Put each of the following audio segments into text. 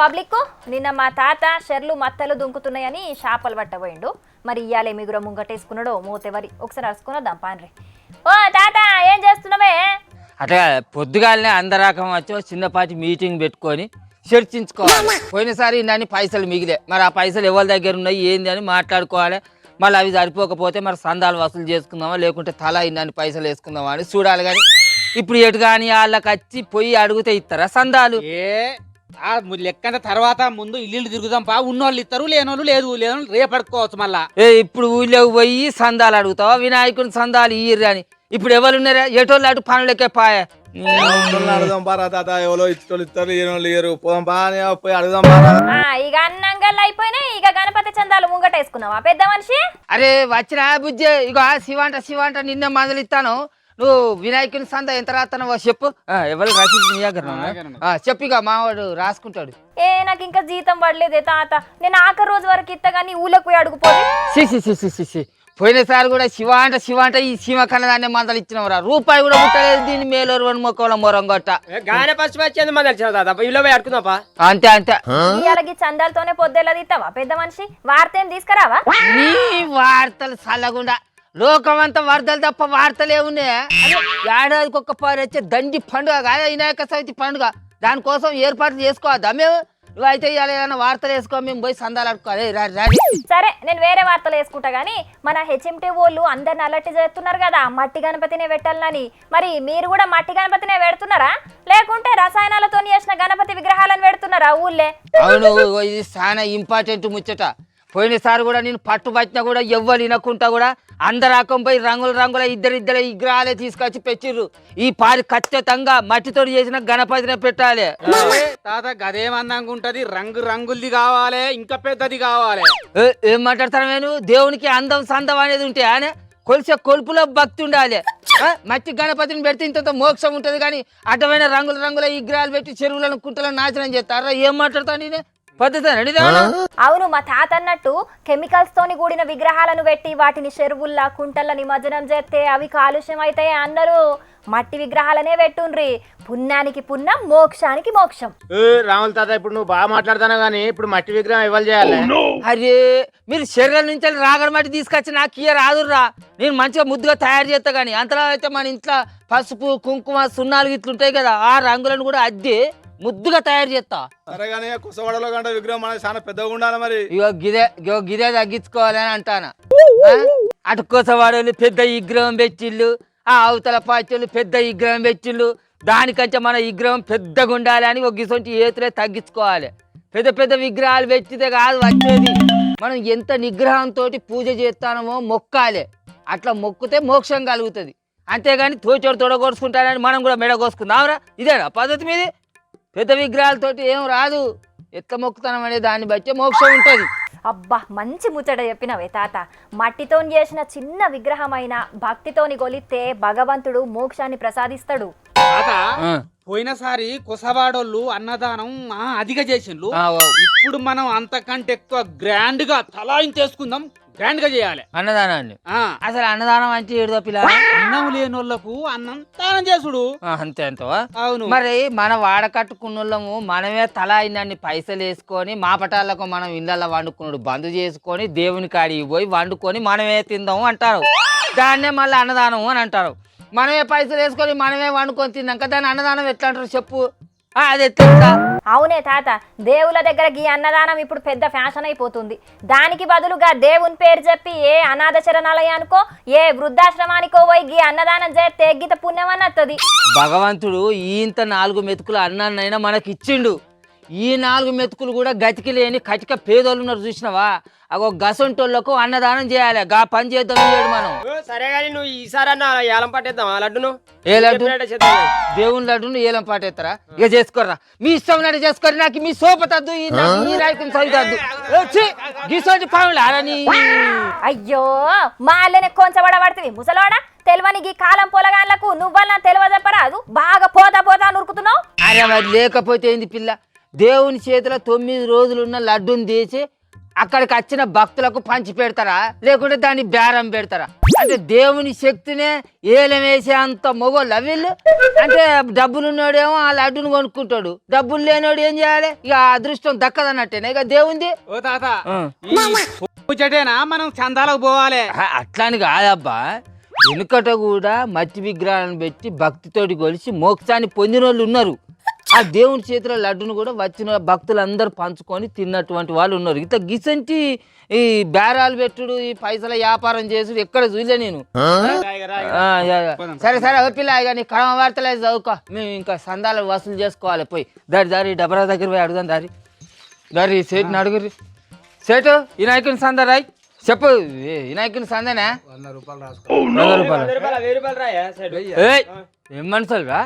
Public నిన్న మా తాత షెర్లు మత్తలు దుంకుతున్నాయని చేపలు పట్టబోయిండు. మరి ఇయ్యాలే మిగుర ముంగటేసుకున్నాడో మూతెవరి? ఒకసారి అరుచుకున్నదాం పాన్రి. ఓ తాత ఏం చేస్తున్నావే? అట్లా పొద్దుగాలనే అందరాకం వచ్చి చిన్నపాటి మీటింగ్ పెట్టుకొని చర్చించుకోవాలి. పోయినసారి ఇన్ని పైసలు మిగిలే. మరి ఆ పైసలు ఎవరి దగ్గర ఉన్నాయి ఏంది అని మాట్లాడుకోవాలి. మళ్ళీ అవి సరిపోకపోతే మరి సందాలు వసూలు చేసుకుందామా లేకుంటే తల ఇన్ని పైసలు వేసుకుందామా అని చూడాలి కానీ ఇప్పుడు ఎటు కానీ వాళ్ళకి వచ్చి పోయి అడిగితే ఇస్తారా సందాలు? ఏ లెక్కన తర్వాత ముందు ఇల్లు తిరుగుదాం పా. ఉన్నోళ్ళు ఇస్తారు లేనోళ్ళు లేదు. లేనోళ్ళు రేపు పడుకోవచ్చు మళ్ళా. ఏ ఇప్పుడు ఊళ్ళోకి పోయి సందాలు అడుగుతావా? వినాయకుని సందాలు ఇయ్యరు అని ఇప్పుడు ఎవరు ఉన్నారా? ఎటోళ్ళు అటు పనులకే పాయ? అడుగుదాం పారా తాత. ఎవరో ఇచ్చోళ్ళు ఇస్తారు ఈయనోళ్ళు ఇయ్యరు పోదాం పా అని పోయి అడుగుదాం పారా ఆ, ఇక అన్నంగల్ అయిపోయినాయి. ఇక గణపతి చందాలు ముంగటేసుకున్నావా పెద్ద మనిషి? అరే వచ్చిన బుజ్జి. ఇగో శివంట శివంట నిన్న మందులు ఇస్తాను నువ్వు వినాయకుని సంద ఎంత రాస్తానో చెప్పు. ఎవరు? ఆ, చెప్పు మావాడు రాసుకుంటాడు. ఏ నాకు ఇంకా జీతం పడలేదే తాత. నేను ఆఖరి రోజు వరకు ఇత్త కానీ ఊళ్ళకి పోయి అడుగుపోయి సి సి సి సి సి సి. పోయినసారి కూడా శివ అంట శివ అంట ఈ శివ కన్నదాన్ని మందలు ఇచ్చినవరా రూపాయి కూడా పుట్టలేదు దీన్ని మేలూరు వన్ మొక్కల మొరం కొట్ట గానే ఫస్ట్ వచ్చింది పోయి అడుకుందాపా అంతే అంతే. ఇలాగి చందాలతోనే పొద్దులా ఇస్తావా పెద్ద మనిషి. వార్త ఏం తీసుకురావా? నీ వార్తలు చల్లగుండా. లోకమంతా వరదలు తప్ప వార్తలే ఉన్నాయా? ఏడాదికి ఒక్క పారు వచ్చే దండి పండుగ కాదా? వినాయక చవితి పండుగ. దానికోసం ఏర్పాట్లు చేసుకోవద్దా మేము? నువ్వైతే ఇవాళ ఏదైనా వార్తలు వేసుకో మేము పోయి సందాలు అడుకోవాలి సరే నేను వేరే వార్తలు వేసుకుంటా గానీ మన హెచ్ఎంటీ వాళ్ళు అందరిని అలర్ట్ చేస్తున్నారు కదా మట్టి గణపతినే పెట్టాలని. మరి మీరు కూడా మట్టి గణపతినే పెడుతున్నారా? లేకుంటే రసాయనాలతో చేసిన గణపతి విగ్రహాలను పెడుతున్నారా ఊళ్ళే? అవును ఇది చాలా ఇంపార్టెంట్ ముచ్చట. పోయినసారి కూడా నేను పట్టు పట్టినా కూడా ఎవ్వరు వినకుంటా కూడా అందరు ఆకం పోయి రంగుల రంగుల ఇద్దరు ఇద్దరు విగ్రహాలే తీసుకొచ్చి పెట్టిర్రు. ఈ పారి ఖచ్చితంగా మట్టితో చేసిన గణపతినే పెట్టాలి. తాత గదేమన్నాక ఉంటది రంగు రంగులది కావాలి ఇంకా పెద్దది కావాలి. ఏ- మాట్లాడతాను నేను దేవునికి అందం సందం అనేది ఉంటే ఆయన కొలిసే కొలుపులో భక్తి ఉండాలి. ఆ? మట్టి గణపతిని పెడితే ఇంత మోక్షం ఉంటుంది కానీ అడ్డమైన రంగుల రంగుల విగ్రహాలు పెట్టి చెరువులను కుంటలను నాశనం చేస్తారా ఏం మాట్లాడతాను నేను? పద్ధతి అవును మా తాత అన్నట్టు కెమికల్స్ తోని కూడిన విగ్రహాలను పెట్టి వాటిని చెరువుల్లా కుంటల్లో నిమజ్జనం చేస్తే అవి కాలుష్యం అవుతాయి అన్నారు. మట్టి విగ్రహాలనే పెట్టుండ్రి. పుణ్యానికి పుణ్యం మోక్షానికి మోక్షం. రాముల తాత ఇప్పుడు నువ్వు బాగా మాట్లాడుతున్నావు కానీ ఇప్పుడు మట్టి విగ్రహం ఇవ్వాలి చేయాలి? అరే మీరు శరీరం నుంచి రాగడ మట్టి తీసుకొచ్చి నాకు ఇయ్య రాదుర్రా. నేను మంచిగా ముద్దుగా తయారు చేస్తా కానీ అంతలో అయితే మన ఇంట్లో పసుపు కుంకుమ సున్నాలు ఇట్లా ఉంటాయి కదా ఆ రంగులను కూడా అద్ది. ముద్దుగా తయారు చేస్తా. సరే కానీ కుసవాడలో కంటే విగ్రహం చాలా పెద్దగా ఉండాలి మరి. ఇగో గిదే ఇగో గిదే తగ్గించుకోవాలని అంటాను? అటు కోసవాడోళ్ళు పెద్ద విగ్రహం పెట్టిళ్ళు ఆ అవతల పాచోళ్ళు పెద్ద విగ్రహం పెట్టిళ్ళు దానికంటే మన విగ్రహం పెద్దగా ఉండాలి అని ఒక గిసొంటి ఏతులే తగ్గించుకోవాలి. పెద్ద పెద్ద విగ్రహాలు పెట్టితే కాదు వచ్చేది. మనం ఎంత నిగ్రహంతో పూజ చేస్తానమో మొక్కాలి. అట్లా మొక్కితే మోక్షం కలుగుతుంది. అంతేగాని తోచోడు తొడగొడుచుకుంటానని మనం కూడా మెడ కోసుకుందాంరా ఇదేనా పద్ధతి మీది? పెద్ద విగ్రహాలతోటి ఏం రాదు. ఎట్లా మొక్కుతానం అనే దాన్ని బట్టి మోక్షం ఉంటుంది. అబ్బా మంచి ముచ్చట చెప్పినవే తాత. మట్టితోని చేసిన చిన్న విగ్రహమైన భక్తితోని గొలిస్తే భగవంతుడు మోక్షాన్ని ప్రసాదిస్తాడు. తాత పోయినసారి కొసవాడోళ్ళు అన్నదానం ఆ, అదిగా చేసిండ్రు. ఇప్పుడు మనం అంతకంటే ఎక్కువ గ్రాండ్గా తలాయించేసుకుందాం. గ్రాండ్గా చేయాలి. అన్నదానాన్ని. ఆ. అసలు అన్నదానం అంటే ఏడుదో పిల్ల అన్నం లేనోళ్ళకు అన్నం దానం చేసుడు. అంతే అంతవా అవును. మరి మన వాడకట్టుకున్నోళ్ళము మనమే తలా ఇన్ని పైసలు వేసుకొని మా పటాలకు మనం ఇళ్ళల్లో వండుకున్నాడు బంద్ చేసుకొని దేవుని కాడికి పోయి వండుకొని మనమే తిందాము అంటారు. దాన్నే మళ్ళీ అన్నదానం అని అంటారు. మనమే పైసలు వేసుకొని మనమే వండుకొని తిన్నాక దాన్ని అన్నదానం ఎట్లా అంటారు చెప్పు? ఆ, అది ఎట్లా అవునే తాత దేవుల దగ్గర గీ అన్నదానం ఇప్పుడు పెద్ద ఫ్యాషన్ అయిపోతుంది. దానికి బదులుగా దేవుని పేరు చెప్పి ఏ అనాథ శరణాలయానికో ఏ వృద్ధాశ్రమానికో పోయి గీ అన్నదానం చేస్తే గీత పుణ్యం అని భగవంతుడు ఇంత నాలుగు మెతుకులు అన్నాన్నైనా మనకి ఇచ్చిండు ఈ నాలుగు మెతుకులు కూడా గతికి లేని కటిక పేదోళ్ళు ఉన్నారు చూసినావా? అగో గసంటోళ్ళకు అన్నదానం చేయాలి. గా పని చేద్దాం చేయడు మనం. సరే కానీ నువ్వు ఈసారి అన్న ఏలం పట్టేద్దాం ఆ లడ్డును? ఏ లడ్డు. దేవుని లడ్డును ఏలం పాటేస్తారా? ఇక చేసుకోర్రా. మీ ఇష్టం ఉన్నట్టు చేసుకోరు నాకు మీ సోపతద్దు ఈ నాకు ఈ రాయకుని చదువుతద్దు గిసోటి పనులు అరని అయ్యో మాళ్ళనే కొంచెబడబడుతుంది ముసలోడా? తెలివని గీ కాలం పొలగాన్లకు నువ్వన్నా తెలివ చెప్పరాదు బాగా పోతా పోతా నురుకుతున్నావు? అరే మరి లేకపోతే ఏంది పిల్ల? దేవుని చేతిలో తొమ్మిది రోజులు ఉన్న లడ్డుని తీసి అక్కడికి వచ్చిన భక్తులకు పంచి పెడతారా? లేకుంటే దాన్ని బేరం పెడతారా? అంటే దేవుని శక్తినే ఏలం వేసే అంత మొగోళ్ళు వీళ్ళు? అంటే డబ్బులు ఉన్నాడేమో ఆ లడ్డును కొనుక్కుంటాడు. డబ్బులు లేనోడు ఏం చేయాలి? ఇక అదృష్టం దక్కదన్నట్టేనా ఇక దేవుంది? ఓ తాత మనం చందాలకు పోవాలి. అట్లాని కాదబ్బా. వెనుకట కూడా మట్టి విగ్రహాలను పెట్టి భక్తితోటి కొలిసి మోక్షాన్ని పొందిన వాళ్ళు ఉన్నారు. ఆ దేవుని చేతిలో లడ్డును కూడా వచ్చిన భక్తులందరూ పంచుకొని తిన్నటువంటి వాళ్ళు ఉన్నారు. ఇట్లా గిసంటి ఈ బేరాలు పెట్టుడు ఈ పైసల వ్యాపారం చేసుడు ఎక్కడ చూడలే నేను. సరే సరే పిల్ల ఇక నీ కడమ వార్తలే చదువుకో. మేము ఇంకా సందాలు వసూలు చేసుకోవాలి పోయి. దారి దారి డబరా దగ్గర పోయి అడుగుదాం దారి. దారి సేటుని అడుగురి సేటు ఈ నాయకుని సందా రాయ్. చెప్పు ఏ, ఈ నాయకుని సందనా? వంద రూపాయలు రాసుకో. వంద రూపాయలు. ఏయ్, ఏం మనుషులు రా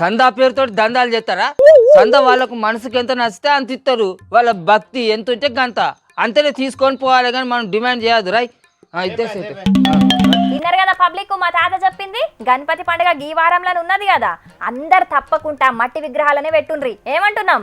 సందా పేరుతో దందాలు చేస్తారా? సంద వాళ్ళకు మనసుకి ఎంత నచ్చితే అంత ఇస్తారు. వాళ్ళ భక్తి ఎంత ఉంటే గంత. అంతనే తీసుకొని పోవాలి కానీ మనం డిమాండ్ చేయదు రాయ్. విన్నారు కదా పబ్లిక్ మా తాత చెప్పింది? గణపతి పండుగ ఈ వారంలో ఉన్నది కదా. అందరు తప్పకుండా మట్టి విగ్రహాలనే పెట్టుండ్రి. ఏమంటున్నాం?